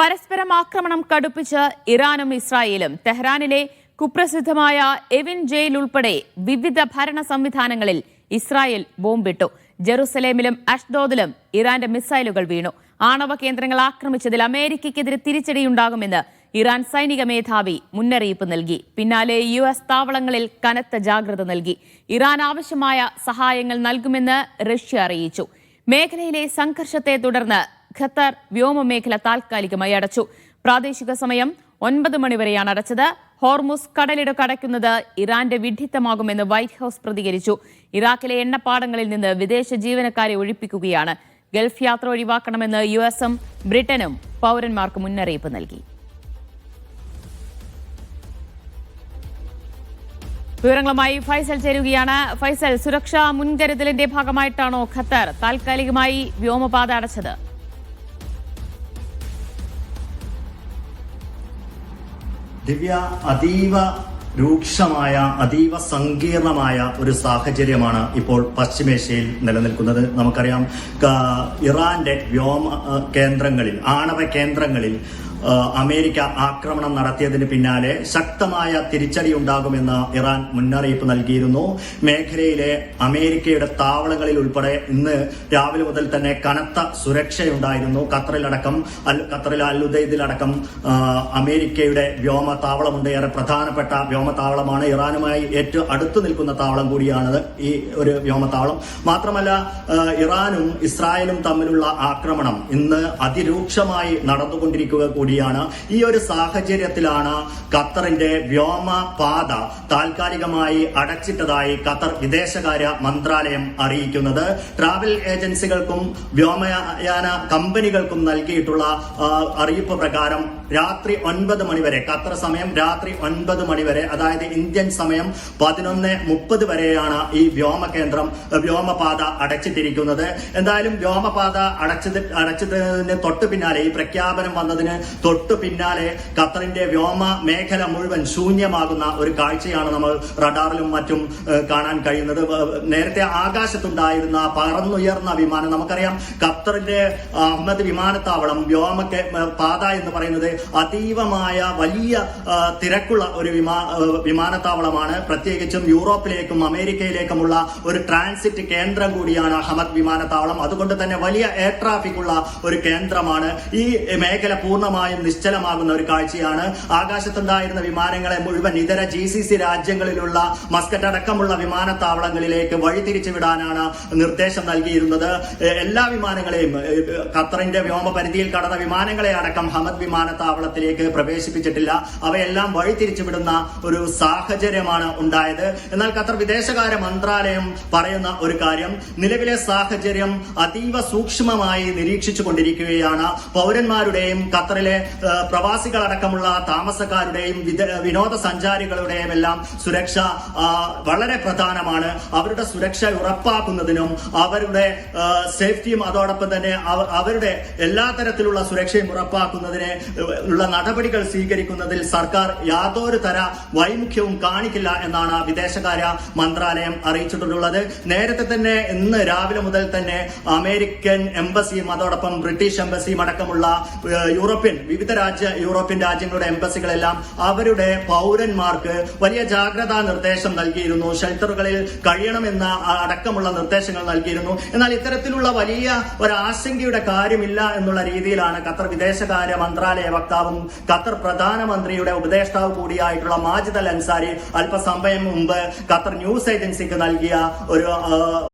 പരസ്പരം ആക്രമണം കടുപ്പിച്ച് ഇറാനും ഇസ്രായേലും തെഹ്റാനിലെ കുപ്രസിദ്ധമായ എവിൻ ജയിൽ ഉൾപ്പെടെ വിവിധ ഭരണ സംവിധാനങ്ങളിൽ ഇസ്രായേൽ ബോംബിട്ടു. ജെറുസലേമിലും അഷ്ദോദിലും ഇറാന്റെ മിസൈലുകൾ വീണു. ആണവ കേന്ദ്രങ്ങൾ ആക്രമിച്ചതിൽ അമേരിക്കയ്ക്കെതിരെ തിരിച്ചടിയുണ്ടാകുമെന്ന് ഇറാൻ സൈനിക മേധാവി മുന്നറിയിപ്പ് നൽകി. പിന്നാലെ യു എസ് താവളങ്ങളിൽ കനത്ത ജാഗ്രത നൽകി. ഇറാൻ ആവശ്യമായ സഹായങ്ങൾ നൽകുമെന്ന് റഷ്യ അറിയിച്ചു. മേഖലയിലെ സംഘർഷത്തെ തുടർന്ന് ഖത്തർ വ്യോമമേഖല താൽക്കാലികമായി അടച്ചു. പ്രാദേശിക സമയം ഒൻപത് മണിവരെയാണ് അടച്ചത്. ഹോർമുസ് കടലിടുക്ക് അടയ്ക്കുന്നത് ഇറാന്റെ വിഡ്ഢിത്തമാകുമെന്ന് വൈറ്റ് ഹൌസ് പ്രതികരിച്ചു. ഇറാഖിലെ എണ്ണപ്പാടങ്ങളിൽ നിന്ന് വിദേശ ജീവനക്കാരെ ഒഴിപ്പിക്കുകയാണ്. ഗൾഫ് യാത്ര ഒഴിവാക്കണമെന്ന് യു എസും ബ്രിട്ടനും പൗരന്മാർക്ക് മുന്നറിയിപ്പ് നൽകി. വിവരങ്ങളുമായി ഫൈസൽ ചേരുകയാണ്. ഫൈസൽ സുരക്ഷാ മുൻകരുതലിന്റെ ഭാഗമായിട്ടാണോ ഖത്തർ താൽക്കാലികമായി വ്യോമപാത അടച്ചത്? ദിവ്യ അതീവ രൂക്ഷമായ അതീവ സങ്കീർണമായ ഒരു സാഹചര്യമാണ് ഇപ്പോൾ പശ്ചിമേഷ്യയിൽ നിലനിൽക്കുന്നത്. നമുക്കറിയാം ഇറാന്റെ വ്യോമ കേന്ദ്രങ്ങളിൽ ആണവ കേന്ദ്രങ്ങളിൽ അമേരിക്ക ആക്രമണം നടത്തിയതിന് പിന്നാലെ ശക്തമായ തിരിച്ചടി ഉണ്ടാകുമെന്ന് ഇറാൻ മുന്നറിയിപ്പ് നൽകിയിരുന്നു. മേഖലയിലെ അമേരിക്കയുടെ താവളങ്ങളിൽ ഉൾപ്പെടെ ഇന്ന് രാവിലെ മുതൽ തന്നെ കനത്ത സുരക്ഷയുണ്ടായിരുന്നു. ഖത്തറിലടക്കം അൽ ഖത്തറിലെ അല്ലുദൈദിലടക്കം വ്യോമ അമേരിക്കയുടെ വ്യോമതാവളമുണ്ട് ഏറെ പ്രധാനപ്പെട്ട വ്യോമതാവളമാണ് ഇറാനുമായി ഏറ്റവും അടുത്ത് നിൽക്കുന്ന താവളം കൂടിയാണ് ഈ ഒരു വ്യോമതാവളം മാത്രമല്ല ഇറാനും ഇസ്രായേലും തമ്മിലുള്ള ആക്രമണം ഇന്ന് അതിരൂക്ഷമായി നടന്നുകൊണ്ടിരിക്കുക കൂടിയാണ്. ഈ ഒരു സാഹചര്യത്തിലാണ് ഖത്തറിന്റെ വ്യോമപാത താൽക്കാലികമായി അടച്ചിട്ടതായി ഖത്തർ വിദേശകാര്യ മന്ത്രാലയം അറിയിക്കുന്നത്. ട്രാവൽ ഏജൻസികൾക്കും വ്യോമയാന കമ്പനികൾക്കും നൽകിയിട്ടുള്ള അറിയിപ്പ് പ്രകാരം രാത്രി ഒൻപത് മണിവരെ ഖത്തർ സമയം രാത്രി ഒൻപത് മണിവരെ അതായത് ഇന്ത്യൻ സമയം പതിനൊന്ന് മുപ്പത് വരെയാണ് ഈ വ്യോമ കേന്ദ്രം വ്യോമപാത അടച്ചിട്ടിരിക്കുന്നത്. എന്തായാലും വ്യോമപാത അടച്ചത് അടച്ചതിന് തൊട്ട് പിന്നാലെ ഈ പ്രഖ്യാപനം വന്നതിന് തൊട്ട് പിന്നാലെ ഖത്തറിന്റെ വ്യോമ മേഖല മുഴുവൻ ശൂന്യമാകുന്ന ഒരു കാഴ്ചയാണ് നമ്മൾ റഡാറിലും മറ്റും കാണാൻ കഴിയുന്നത്. നേരത്തെ ആകാശത്തുണ്ടായിരുന്ന പറന്നുയർന്ന വിമാനം നമുക്കറിയാം. ഖത്തറിന്റെ അഹമ്മദ് വിമാനത്താവളം വ്യോമ പാത എന്ന് പറയുന്നത് അതീവമായ വലിയ തിരക്കുള്ള ഒരു വിമാ വിമാനത്താവളമാണ്. പ്രത്യേകിച്ചും യൂറോപ്പിലേക്കും അമേരിക്കയിലേക്കുമുള്ള ഒരു ട്രാൻസിറ്റ് കേന്ദ്രം കൂടിയാണ് അഹമ്മദ് വിമാനത്താവളം. അതുകൊണ്ട് തന്നെ വലിയ എയർ ട്രാഫിക് ഉള്ള ഒരു കേന്ദ്രമാണ്. ഈ മേഖല പൂർണമായും നിശ്ചലമാകുന്ന ഒരു കാഴ്ചയാണ് ആകാശത്തുണ്ടായിരുന്ന വിമാനങ്ങളെ മുഴുവൻ ഇതര ജി സി സി രാജ്യങ്ങളിലുള്ള മസ്കറ്റ് അടക്കമുള്ള വിമാനത്താവളങ്ങളിലേക്ക് വഴിതിരിച്ചു വിടാനാണ് നിർദ്ദേശം നൽകിയിരുന്നത്. എല്ലാ വിമാനങ്ങളെയും ഖത്തറിന്റെ വ്യോമ പരിധിയിൽ കടന്ന വിമാനങ്ങളെ അടക്കം ഹമദ് വിമാനത്താവളത്തിലേക്ക് പ്രവേശിപ്പിച്ചിട്ടില്ല. അവയെല്ലാം വഴിതിരിച്ചു വിടുന്ന ഒരു സാഹചര്യമാണ് ഉണ്ടായത്. എന്നാൽ ഖത്തർ വിദേശകാര്യ മന്ത്രാലയം പറയുന്ന ഒരു കാര്യം നിലവിലെ സാഹചര്യം അതീവ സൂക്ഷ്മമായി നിരീക്ഷിച്ചു കൊണ്ടിരിക്കുകയാണ് പൗരന്മാരുടെയും ഖത്തറിലെ പ്രവാസികളടക്കമുള്ള താമസക്കാരുടെയും വിനോദസഞ്ചാരികളുടെയും എല്ലാം സുരക്ഷ വളരെ പ്രധാനമാണ്. അവരുടെ സുരക്ഷ ഉറപ്പാക്കുന്നതിനും അവരുടെ സേഫ്റ്റിയും അതോടൊപ്പം തന്നെ അവരുടെ എല്ലാ തരത്തിലുള്ള സുരക്ഷയും ഉറപ്പാക്കുന്നതിന് ഉള്ള നടപടികൾ സ്വീകരിക്കുന്നതിൽ സർക്കാർ യാതൊരു തര വൈമുഖ്യവും കാണിക്കില്ല എന്നാണ് വിദേശകാര്യ മന്ത്രാലയം അറിയിച്ചിട്ടുള്ളത്. നേരത്തെ തന്നെ ഇന്ന് രാവിലെ മുതൽ തന്നെ അമേരിക്കൻ എംബസിയും അതോടൊപ്പം ബ്രിട്ടീഷ് എംബസിയും അടക്കമുള്ള യൂറോപ്യൻ വിവിധ രാജ്യ യൂറോപ്യൻ രാജ്യങ്ങളുടെ എംബസികളെല്ലാം അവരുടെ പൗരന്മാർക്ക് വലിയ ജാഗ്രതാ നിർദ്ദേശം നൽകിയിരുന്നു. ഷെൽട്ടറുകളിൽ കഴിയണമെന്ന അടക്കമുള്ള നിർദ്ദേശങ്ങൾ നൽകിയിരുന്നു. എന്നാൽ ഇത്തരത്തിലുള്ള വലിയ ഒരു ആശങ്കയുടെ കാര്യമില്ല എന്നുള്ള രീതിയിലാണ് ഖത്തർ വിദേശകാര്യ മന്ത്രാലയ വക്താവും ഖത്തർ പ്രധാനമന്ത്രിയുടെ ഉപദേഷ്ടാവ് കൂടിയായിട്ടുള്ള മാജിദ് അൽ അൻസാരി അല്പസമയം മുമ്പ് ഖത്തർ ന്യൂസ് ഏജൻസിക്ക് നൽകിയ ഒരു